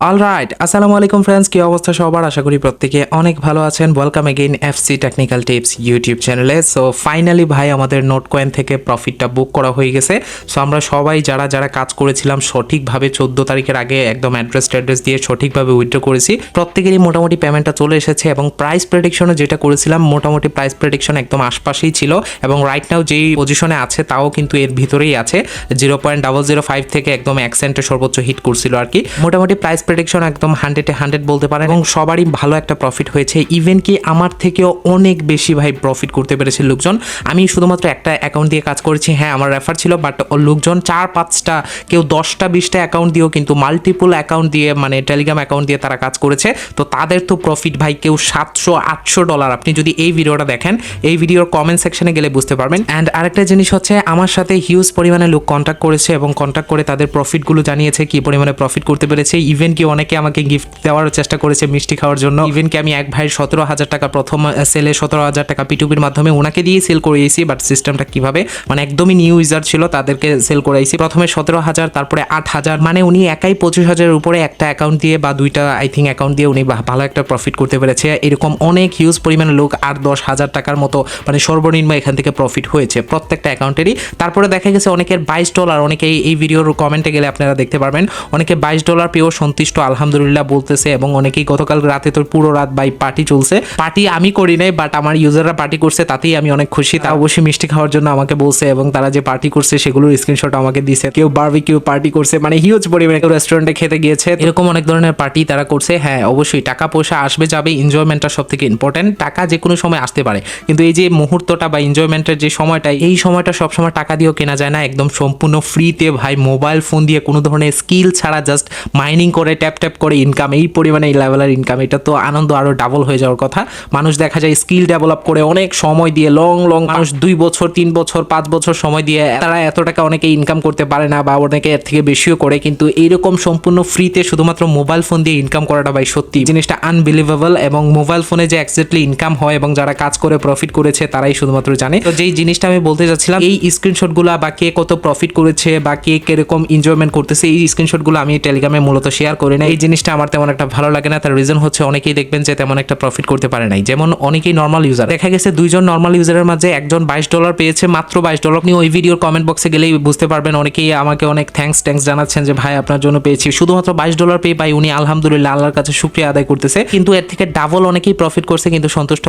Alright আসসালামু আলাইকুম friends কি অবস্থা সবার? আশা করি প্রত্যেকে অনেক ভালো আছেন। Welcome again FC technical tips YouTube চ্যানেলে সো ফাইনালি ভাই, আমাদের নোট কয়েন থেকে প্রফিটটা বুক করা হয়ে গেছে। সো আমরা সবাই যারা যারা কাজ করেছিলাম সঠিকভাবে চোদ্দ তারিখের আগে একদম অ্যাড্রেস ট্যাড্রেস দিয়ে সঠিকভাবে উইথড্র করেছি। প্রত্যেকেরই মোটামুটি পেমেন্টটা চলে এসেছে এবং প্রাইস প্রেডিকশনে যেটা করেছিলাম, মোটামুটি প্রাইস প্রেডিকশন একদম আশপাশেই ছিল। এবং রাইট নাও যেই পজিশনে আছে, তাও কিন্তু এর ভিতরেই আছে। Zero point double zero five থেকে একদম এক সেন্টে সর্বোচ্চ হিট করছিল আর কি। মোটামুটি প্রাইস প্রেডিকশন একদম হান্ড্রেডে হান্ড্রেড বলতে পারেন এবং সবারই ভালো একটা প্রফিট হয়েছে। ইভেন কি আমার থেকেও অনেক বেশি ভাই প্রফিট করতে পেরেছে লোকজন। আমি শুধুমাত্র একটা অ্যাকাউন্ট দিয়ে কাজ করেছি হ্যাঁ আমার রেফার ছিল বাট লোকজন চার পাঁচটা, কেউ দশটা, বিশটা অ্যাকাউন্ট দিয়েও কিন্তু মাল্টিপল অ্যাকাউন্ট দিয়ে মানে টেলিগ্রাম অ্যাকাউন্ট দিয়ে তারা কাজ করেছে। তো তাদের তো প্রফিট ভাই কেউ সাতশো, আটশো ডলার আপনি যদি এই ভিডিওটা দেখেন, এই ভিডিওর কমেন্ট সেকশনে গেলে বুঝতে পারবেন। অ্যান্ড আরেকটা জিনিস হচ্ছে, আমার সাথে হিউজ পরিমাণে লোক কন্ট্যাক্ট করেছে এবং কন্ট্যাক্ট করে তাদের প্রফিটগুলো জানিয়েছে, কি পরিমাণে প্রফিট করতে পেরেছে। ইভেন কি অনেকে আমাকে গিফট দেওয়ার চেষ্টা করেছে মিষ্টি খাওয়ার জন্য। ইভেন কি আমি এক ভাইয়ের সতেরো হাজার টাকা প্রথম সেলে সতেরো হাজার টাকা পিটুপির মাধ্যমে ওনাকে দিয়ে সেল করিয়েছি বাট সিস্টেমটা কীভাবে? মানে একদমই নিউ ইউজার ছিল, তাদেরকে সেল করাইছি। প্রথমে সতেরো হাজার, তারপরে আট হাজার মানে উনি একাই পঁচিশ হাজারের উপরে একটা অ্যাকাউন্ট দিয়ে বা দুইটা আই থিঙ্ক অ্যাকাউন্ট দিয়ে উনি ভালো একটা প্রফিট করতে পেরেছে। এরকম অনেক হিউজ পরিমাণে লোক আট দশ হাজার টাকার মতো মানে সর্বনিম্ন এখান থেকে প্রফিট হয়েছে প্রত্যেকটা অ্যাকাউন্টেরই তারপরে দেখা গেছে অনেকের বাইশ ডলার অনেকে এই- এই ভিডিওর কমেন্টে গেলে আপনারা দেখতে পারবেন। অনেকে বাইশ ডলার পেয়েও সন্তুষ্ট আলহামদুলিল্লাহ বলতেছে এবং অনেকেই গতকাল রাতে তো পুরো রাত বাই পার্টি চলছে। পার্টি আমি করি নাই বাট আমার ইউজাররা পার্টি করছে তাতেই আমি অনেক খুশি। তা অবশ্যই মিষ্টি খাওয়ার জন্য আমাকে বলছে এবং তারা যে পার্টি করছে সেগুলোর স্ক্রিনশট আমাকে দিছে। কেউ বারবিকিউ পার্টি করছে মানে হিউজ পরিমাণে কেউ রেস্টুরেন্টে খেতে গিয়েছে। এরকম অনেক ধরনের পার্টি তারা করছে। হ্যাঁ অবশ্যই টাকা পয়সা আসবে যাবে এনজয়মেন্টটা সব থেকে ইম্পর্টেন্ট টাকা যে কোনো সময় আসতে পারে। কিন্তু এই যে মুহূর্তটা বা এনজয়মেন্টের যে সময়টা এই সময়টা সবসময় টাকা দিয়েও কেনা যায় না। একদম সম্পূর্ণ ফ্রিতে ভাই মোবাইল ফোন দিয়ে কোনো ধরনের স্কিল ছাড়া জাস্ট মাইনিং করে ট্যাপ ট্যাপ করে ইনকাম এই পরিমাণে এই লেভেলের ইনকাম এটা তো আনন্দ আরও ডাবল হয়ে যাওয়ার কথা। মানুষ দেখা যায় স্কিল ডেভেলপ করে অনেক সময় দিয়ে লং লং মানুষ দুই বছর, তিন বছর, পাঁচ বছর সময় দিয়ে তারা এত টাকা অনেকে ইনকাম করতে পারে না বা অনেকে এর থেকে বেশিও করে, কিন্তু এইরকম সম্পূর্ণ ফ্রিতে শুধুমাত্র মোবাইল ফোন দিয়ে ইনকাম করাটা ভাই সত্যি। জিনিসটা আনবিলিভেবল এবং মোবাইল ফোনে যে এক্স্যাক্টলি ইনকাম হয় এবং যারা কাজ করে প্রফিট করেছে তারাই শুধুমাত্র জানে। তো যেই জিনিসটা আমি বলতে চাচ্ছিলাম, এই স্ক্রিনশটগুলো বা কে কত প্রফিট করেছে বা কে কীরকম এনজয়মেন্ট করতেছে, এই স্ক্রিনশটগুলো আমি টেলিগ্রামে মূলত শেয়ার না, এই জিনিসটা আমার তেমন একটা ভালো লাগে না। তার রিজন হচ্ছে অনেকেই দেখবেন যে তেমন একটা প্রফিট করতে পারে নাই। যেমন অনেকেই নর্মাল ইউজার দেখা গেছে দুইজন নর্মাল ইউজারের মাঝে একজন বাইশ ডলার পেয়েছে, মাত্র বাইশ ডলার আপনি ওই ভিডিওর কমেন্ট বক্সে গেলেই বুঝতে পারবেন, অনেকেই আমাকে অনেক থ্যাঙ্কস ট্যাঙ্কস জানাচ্ছেন যে, ভাই, আপনার জন্য পেয়েছি। শুধুমাত্র বাইশ ডলার পেয়ে পাই উনি আলহামদুলিল্লাহ আল্লাহর কাছে শুক্রিয়া আদায় করতেছে। কিন্তু এর থেকে ডাবল অনেকেই প্রফিট করছে, কিন্তু সন্তুষ্ট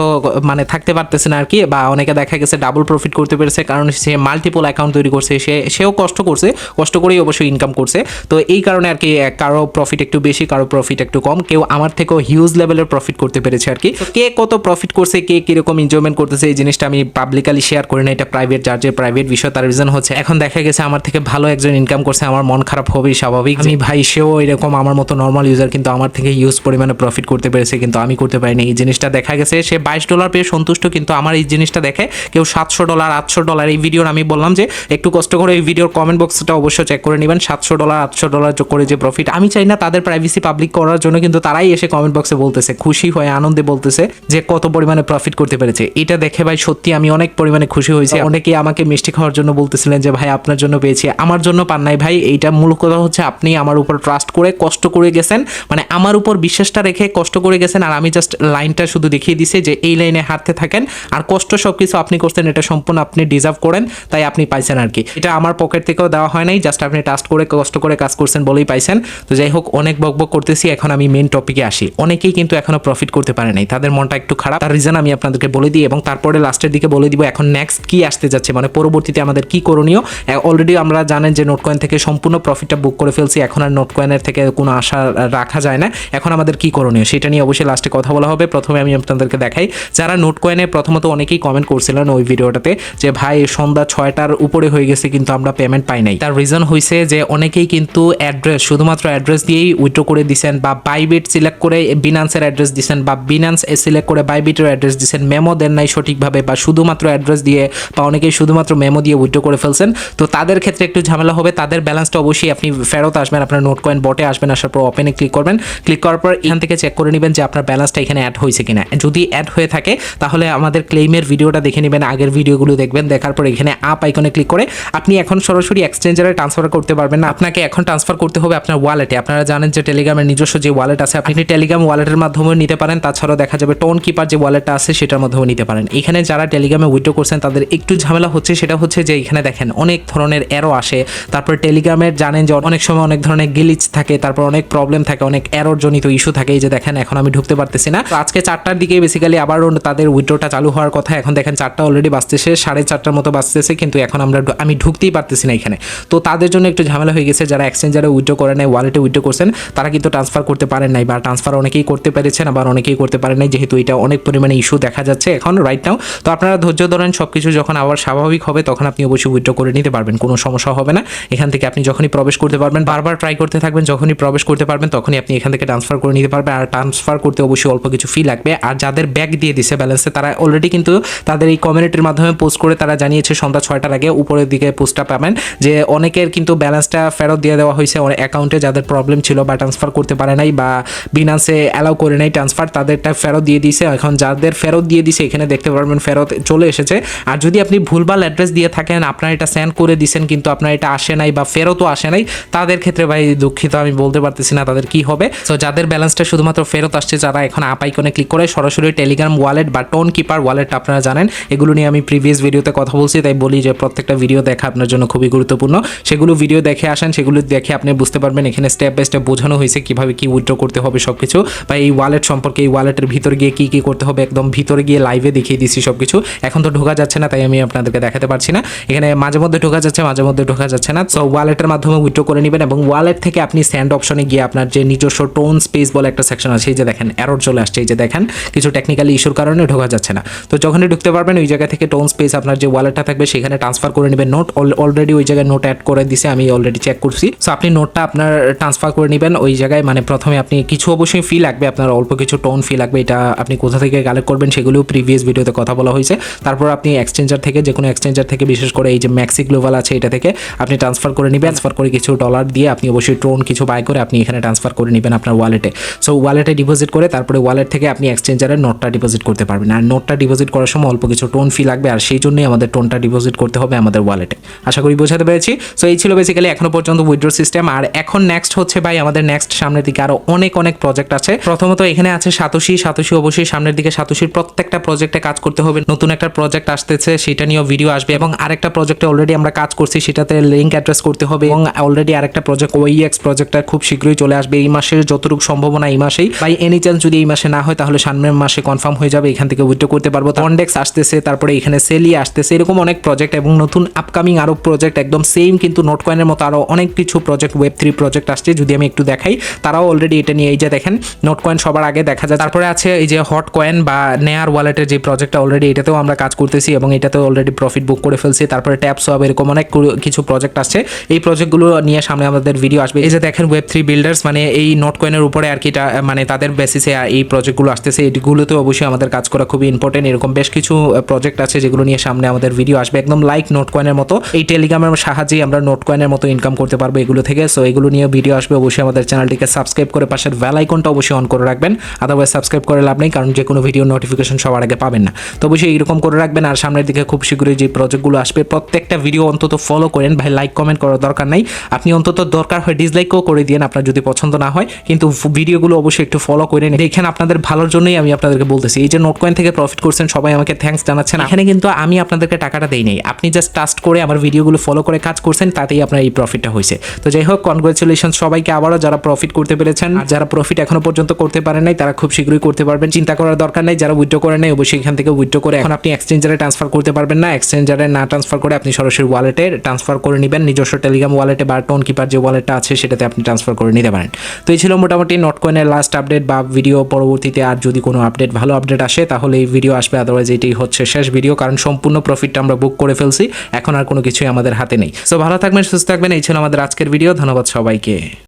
মানে থাকতে পারতেছে না আর কি। বা অনেকে দেখা গেছে ডাবল প্রফিট করতে পেরেছে, কারণ সে মাল্টিপল অ্যাকাউন্ট তৈরি করছে, সে, সেও কষ্ট করছে, কষ্ট করেই অবশ্যই ইনকাম করছে। তো এই কারণে আর কি, কারও প্রফিট একটু বেশি কারও প্রফিট একটু কম। কেউ আমার থেকেও হিউজ লেভেলের প্রফিট করতে পেরেছে আর কি। কে কত প্রফিট করছে কে কীরকম এনজয়মেন্ট করতেছে এই জিনিসটা আমি পাবলিকালি শেয়ার করি না। এটা প্রাইভেট যার যে প্রাইভেট বিষয় তার রিজন হচ্ছে এখন দেখা গেছে আমার থেকে ভালো একজন ইনকাম করছে আমার মন খারাপ হবেই স্বাভাবিক। আমি ভাই সেও এরকম আমার মতো নর্মাল ইউজার কিন্তু আমার থেকে হিউজ পরিমাণে প্রফিট করতে পেরেছে কিন্তু আমি করতে পারিনি। এই জিনিসটা দেখা গেছে সে বাইশ ডলার পেয়ে সন্তুষ্ট কিন্তু আমার এই জিনিসটা দেখে কেউ সাতশো ডলার আটশো ডলার এই ভিডিওর আমি বললাম যে একটু কষ্ট করে এই ভিডিওর কমেন্ট বক্সটা অবশ্যই চেক করে নেবেন। সাতশো ডলার আটশো ডলার করে যে প্রফিট আমি চাই না তাদের প্রাইভেসি পাবলিক করার জন্য কিন্তু তারাই এসে কমেন্ট বক্সে বলতেছে খুশি হয়ে আনন্দে বলতেছে যে কত পরিমাণে প্রফিট করতে পেরেছে। এটা দেখে ভাই সত্যি আমি অনেক পরিমাণে খুশি হয়েছি। অনেকেই আমাকে মিষ্টি খাওয়ার জন্য বলতেছিলেন যে ভাই আপনার জন্য পেয়েছি। আমার জন্য পান নাই ভাই। এইটা মূল কথা হচ্ছে আপনি আমার উপর ট্রাস্ট করে কষ্ট করে গেছেন। মানে আমার উপর বিশ্বাসটা রেখে কষ্ট করে গেছেন আর আমি জাস্ট লাইনটা শুধু দেখিয়ে দিছি যে এই লাইনে হাঁটতে থাকেন আর কষ্ট সব কিছু আপনি করছেন এটা সম্পূর্ণ আপনি ডিজার্ভ করেন তাই আপনি পাইছেন আর কি এটা আমার পকেট থেকেও দেওয়া হয় নাই জাস্ট আপনি ট্রাস্ট করে কষ্ট করে কাজ করছেন বলেই পাইছেন। তো যাই হোক অনেক বকবক করতেছি, এখন আমি মেন টপিকে আসি। অনেকেই কিন্তু এখনও প্রফিট করতে পারে নাই। তাদের মনটা একটু খারাপ। তার রিজন আমি আপনাদেরকে বলে দিই এবং তারপরে লাস্টের দিকে বলে দিব এখন নেক্সট কি আসতে যাচ্ছে মানে পরবর্তীতে আমাদের কি করণীয়। অলরেডি আমরা জানেন যে নোট কয়েন থেকে সম্পূর্ণ প্রফিটটা বুক করে ফেলছি, এখন আর নোট কয়েনের থেকে কোনো আশা রাখা যায় না। এখন আমাদের কি করণীয়, সেটা নিয়ে অবশ্যই লাস্টে কথা বলা হবে। প্রথমে আমি আপনাদেরকে দেখাই, যারা নোট কয়েনে প্রথমত অনেকেই কমেন্ট করছিলেন ওই ভিডিওটাতে যে, ভাই, সন্ধ্যা ছয়টার উপরে হয়ে গেছে, কিন্তু আমরা পেমেন্ট পাই নাই। তার রিজন হয়েছে যে, অনেকেই কিন্তু অ্যাড্রেস শুধুমাত্র অ্যাড্রেস দিয়েই উইথড্র করে দিছেন বা বাইবিট সিলেক্ট করে বিনান্সের অ্যাড্রেস দিছেন বা বিনান্স সিলেক্ট করে বাইবিটের অ্যাড্রেস দিছেন মেমো দেন নাই সঠিকভাবে বা শুধুমাত্র অ্যাড্রেস দিয়ে বা অনেকেই শুধুমাত্র মেমো দিয়ে উইথড্র করে ফেলছেন। তো তাদের ক্ষেত্রে একটু ঝামেলা হবে, তাদের ব্যালেন্সটা অবশ্যই আপনি ফেরত আসবেন, আপনার নোট কয়েন বটে আসবেন, আসার পর ওপেনে ক্লিক করবেন। ক্লিক করার পর এখান থেকে চেক করে নেবেন যে আপনার ব্যালেন্সটা এখানে অ্যাড হয়েছে কিনা। যদি অ্যাড হয়ে থাকে, তাহলে আমাদের ক্লেইমের ভিডিওটা দেখে নেবেন, আগের ভিডিওগুলো দেখবেন, দেখার পর এখানে আপ আইকনে ক্লিক করে আপনি এখন সরাসরি এক্সচেঞ্জারে ট্রান্সফার করতে পারবেন না। আপনাকে এখন ট্রান্সফার করতে হবে আপনার ওয়ালেটে আপনারা জানেন যে টেলিগ্রামের নিজস্ব যে ওয়ালেট আছে আপনি টেলিগ্রাম ওয়ালেটের মাধ্যমেও নিতে পারেন। তাছাড়াও দেখা যাবে টোন কিপার যে ওয়ালেটটা আছে সেটার মাধ্যমেও নিতে পারেন। এখানে যারা টেলিগ্রামে উইথড্র করছেন তাদের একটু ঝামেলা হচ্ছে সেটা হচ্ছে যে এখানে দেখেন অনেক ধরনের এরো আসে। তারপর টেলিগ্রামের জানেন যে অনেক সময় অনেক ধরনের গিলিচ থাকে তারপর অনেক প্রবলেম থাকে অনেক এরর জনিত ইস্যু থাকে। এই যে দেখেন এখন আমি ঢুকতে পারতেছি না। আজকে চারটার দিকে বেসিক্যালি আবারও তাদের উইথড্রটা চালু হওয়ার কথা। এখন দেখেন চারটা অলরেডি বাঁচতেছে সাড়ে চারটার মতো বাঁচতেছে কিন্তু এখন আমরা আমি ঢুকতেই পারতেছি না এখানে। তো তাদের জন্য একটু ঝামেলা হয়ে গেছে যারা এক্সচেঞ্জারে উইথড্র করে নেয় ওয়ালেটে উইথড্র করছেন তারা কিন্তু ট্রান্সফার করতে পারেন নাই বা ট্রান্সফার অনেকেই করতে পেরেছেন, আবার অনেকেই করতে পারেন নাই, যেহেতু এটা অনেক পরিমাণে ইস্যু দেখা যাচ্ছে এখন রাইট নাও তো আপনারা ধৈর্য ধরেন সব কিছু যখন আবার স্বাভাবিক হবে, তখন আপনি অবশ্যই উইথড্র করে নিতে পারবেন, কোনো সমস্যা হবে না। এখান থেকে আপনি যখনই প্রবেশ করতে পারবেন, বারবার ট্রাই করতে থাকবেন, যখনই প্রবেশ করতে পারবেন, তখনই আপনি এখান থেকে ট্রান্সফার করে নিতে পারবেন। আর ট্রান্সফার করতে অবশ্যই অল্প কিছু ফি লাগবে। আর যাদের ব্যাগ দিয়ে দিছে ব্যালেন্সে তারা অলরেডি কিন্তু তাদের এই কমিউনিটির মাধ্যমে পোস্ট করে তারা জানিয়েছে, সন্ধ্যা ছয়টার আগে উপরের দিকে পোস্টটা পাবেন। যে অনেকের কিন্তু ব্যালেন্সটা ফেরত দিয়ে দেওয়া হয়েছে অ্যাকাউন্টে যাদের প্রবলেম ছিল বা ট্রান্সফার করতে পারে নাই বা বিনান্সে অ্যালাউ করে নাই ট্রান্সফার তাদেরটা ফেরত দিয়ে দিয়েছে। এখন যাদের ফেরত দিয়ে দিছে এখানে দেখতে পারবেন ফেরত চলে এসেছে। আর যদি আপনি ভুলভাল অ্যাড্রেস দিয়ে থাকেন, আপনার এটা সেন্ড করে দিছেন কিন্তু আপনার এটা আসে নাই বা ফেরতও আসে নাই, তাদের ক্ষেত্রে ভাই দুঃখিত, আমি বলতে পারতেছি না তাদের কি হবে। তো যাদের ব্যালেন্সটা শুধুমাত্র ফেরত আসছে, যারা এখন আপ আইকনে ক্লিক করে, সরাসরি টেলিগ্রাম ওয়ালেট বা টোন কিপার ওয়ালেট আপনারা জানেন। এগুলো নিয়ে আমি প্রিভিয়াস ভিডিওতে কথা বলছি, তাই বলি যে প্রত্যেকটা ভিডিও দেখা আপনার জন্য খুবই গুরুত্বপূর্ণ। সেগুলো ভিডিও দেখে আসেন, সেগুলো দেখে আপনি বুঝতে পারবেন, এখানে স্টেপ বাই স্টেপ বোঝানো হয়েছে কীভাবে কি উইথড্র করতে হবে সব কিছু বা এই ওয়ালেট সম্পর্কে, এই ওয়ালেটের ভিতরে গিয়ে কি কি করতে হবে, একদম ভিতরে গিয়ে লাইভে দেখিয়ে দিচ্ছি সব কিছু এখন তো ঢোকা যাচ্ছে না, তাই আমি আপনাদেরকে দেখাতে পারছি না। এখানে মাঝে মধ্যে ঢোকা যাচ্ছে, মাঝে মধ্যে ঢোকা যাচ্ছে না। সো ওয়ালেটের মাধ্যমে উইথড্র করে নেবেন এবং ওয়ালেট থেকে আপনি স্যান্ড অপশনে গিয়ে আপনার যে নিজস্ব টোন স্পেস বলে একটা সেকশন আছে, এই যে দেখেন এরর চলে আসছে, এই যে দেখেন, কিছু টেকনিক্যালি ইস্যুর কারণে ঢোকা যাচ্ছে না। তো যখনই ঢুকতে পারবেন, ওই জায়গা থেকে টোন স্পেস আপনার যে ওয়ালেটটা থাকবে, সেখানে ট্রান্সফার করে নেবেন। নোট অলরেডি ওই জায়গায় নোট অ্যাড করে দিছে, আমি অলরেডি চেক করছি। সো আপনি নোটটা আপনার ট্রান্সফার করে নেবেন ওই জায়গায় মানে প্রথমে আপনি কিছু অবশ্যই ফি লাগবে আপনার অল্প কিছু টোন ফি লাগবে এটা আপনি কোথা থেকে কালেক্ট করবেন সেগুলো প্রিভিয়াস ভিডিওতে কথা বলা হয়েছে। তারপর আপনি এক্সচেঞ্জার থেকে যে কোনো এক্সচেঞ্জার থেকে বিশেষ করে এই যে ম্যাক্সি গ্লোবাল আছে এটা থেকে আপনি ট্রান্সফার করে নেবেন। ট্রান্সফার করে কিছু ডলার দিয়ে আপনি অবশ্যই টোন কিছু বাই করে আপনি এখানে ট্রান্সফার করে নেবেন আপনার ওয়ালেটে সো ওয়ালেটে ডিপোজিট করে তারপরে ওয়ালেট থেকে আপনি এক্সচেঞ্জারের নোটটা ডিপোজিট করতে পারবেন। আর নোটটা ডিপোজিট করার সময় অল্প কিছু টোন ফি লাগবে আর সেই জন্যই আমাদের টোনটা ডিপোজিট করতে হবে আমাদের ওয়ালেটে আশা করি বোঝাতে পেরেছি? সো এই ছিল বেসিক্যালি এখনও পর্যন্ত উইথড্র সিস্টেম আর এখন নেক্সট হচ্ছে ভাই আমাদের নেক্সট সামনের দিকে আরও অনেক অনেক প্রজেক্ট আছে। প্রথমত এখানে আছে সাতোশি। সাতোশি অবশ্যই সামনের দিকে সাতোশির প্রত্যেকটা প্রজেক্টে কাজ করতে হবে। নতুন একটা প্রজেক্ট আসতেছে, সেটা নিয়েও ভিডিও আসবে এবং আরেকটা প্রজেক্টে অলরেডি আমরা কাজ করছি, সেটাতে লিঙ্ক অ্যাড্রেস করতে হবে এবং অলরেডি আরেকটা প্রজেক্ট ওইএক্স প্রজেক্টটা খুব শীঘ্রই চলে আসবে। এই মাসের যতটুকু সম্ভাবনা এই মাসেই। বাই এনি চান্স যদি এই মাসে না হয়, তাহলে সামনের মাসে কনফার্ম হয়ে যাবে, এখান থেকে উইথড্র করতে পারব। কন্ডেক্স আসতেছে, তারপরে এখানে সেলি আসতেছে, এরকম অনেক প্রজেক্ট এবং নতুন আপকামিং আরও প্রজেক্ট একদম সেম কিন্তু নোট কয়েনের মতো আরও অনেক কিছু প্রজেক্ট ওয়েব থ্রি প্রজেক্ট আসছে। যদি আমি একটু দেখাই। তারাও অলরেডি এটা নিয়ে এই যে দেখেন নোট কয়েন সবার আগে দেখা যায়। তারপরে আছে এই যে হট কয়েন বা নেয়ার ওয়ালেটের যে প্রজেক্টটা অলরেডি এটাতেও আমরা কাজ করতেছি এবং এটাতেও অলরেডি প্রফিট বুক করে ফেলছি। তারপরে ট্যাপ সব এরকম অনেক কিছু প্রজেক্ট আসছে। এই প্রজেক্টগুলো নিয়ে সামনে আমাদের ভিডিও আসবে। এই যে দেখেন ওয়েব থ্রি বিল্ডার্স মানে এই নোট কয়েনের উপরে আর কি মানে তাদের বেসিসে এই প্রজেক্টগুলো আসতেছে। এইগুলোতে অবশ্যই আমাদের কাজ করা খুবই ইম্পর্টেন্ট এরকম বেশ কিছু প্রজেক্ট আছে যেগুলো নিয়ে সামনে আমাদের ভিডিও আসবে। একদম লাইক নোট কয়েনের মতো। এই টেলিগ্রামের সাহায্যে আমরা নোট কয়েনের মতো ইনকাম করতে পারব এগুলো থেকে। সো এগুলো নিয়ে ভিডিও আসবে অবশ্যই। আমাদের চ্যানেলটিকে সাবস্ক্রাইব করে পাশের বেল আইকনটা অবশ্যই অন করে রাখবেন। আদারওয়াইজ সাবস্ক্রাইব করে লাভ নেই, কারণ যে কোনো ভিডিও নোটিফিকেশন সবার আগে পাবেন না। তো অবশ্যই এরকম করে রাখবেন, আর সামনের দিকে খুব শীঘ্রই যে প্রজেক্টগুলো আসবে, প্রত্যেকটা ভিডিও অন্তত ফলো করেন। ভাই লাইক কমেন্ট করার দরকার নাই। আপনি অন্তত দরকার হয় ডিসলাইকও করে দিন আপনার যদি পছন্দ না হয়। কিন্তু ভিডিওগুলো অবশ্যই একটু ফলো করে নিন। এখানে আপনাদের ভালোর জন্যই আমি আপনাদেরকে বলতেছি, এই যে নোট কয়েন থেকে প্রফিট করছেন, সবাই আমাকে থ্যাঙ্কস জানাচ্ছেন। এখানে কিন্তু আমি আপনাদেরকে টাকাটা দেই নাই। আপনি জাস্ট ট্রাস্ট করে আমার ভিডিওগুলো ফলো করে কাজ করছেন, তাতেই আপনার এই প্রফিটটা হয়েছে। তো যাই হোক কনগ্রাচুলেশন সবাইকে আবারও যারা প্রফিট করতে পেরেছেন আর যারা প্রফিট এখনও পর্যন্ত করতে পারেন নাই, তারা খুব শীঘ্রই করতে পারবেন। চিন্তা করার দরকার নাই, যারা উইথড্র করে নেই, অবশ্যই এখান থেকে উইথড্র করে এখন আপনি এক্সচেঞ্জারে ট্রান্সফার করতে পারবেন না। এক্সচেঞ্জারে না ট্রান্সফার করে আপনি সরাসরি ওয়ালেটে ট্রান্সফার করে নেবেন। নিজস্ব টেলিগ্রাম ওয়ালেটে বা টোন কিপার যে ওয়ালেটটা আছে, সেটাতে আপনি ট্রান্সফার করে নিতে পারেন। তো এই ছিল মোটামুটি নট কয়েনের লাস্ট আপডেট বা ভিডিও পরবর্তীতে আর যদি কোনো আপডেট ভালো আপডেট আসে, তাহলে এই ভিডিও আসবে। আদারওয়াইজ এটাই হচ্ছে শেষ ভিডিও কারণ সম্পূর্ণ প্রফিটটা আমরা বুক করে ফেলছি। এখন আর কোনো কিছুই আমাদের হাতে নেই। সো ভালো থাকবেন, সুস্থ থাকবেন। এই ছিল আমাদের আজকের ভিডিও ধন্যবাদ সবাইকে।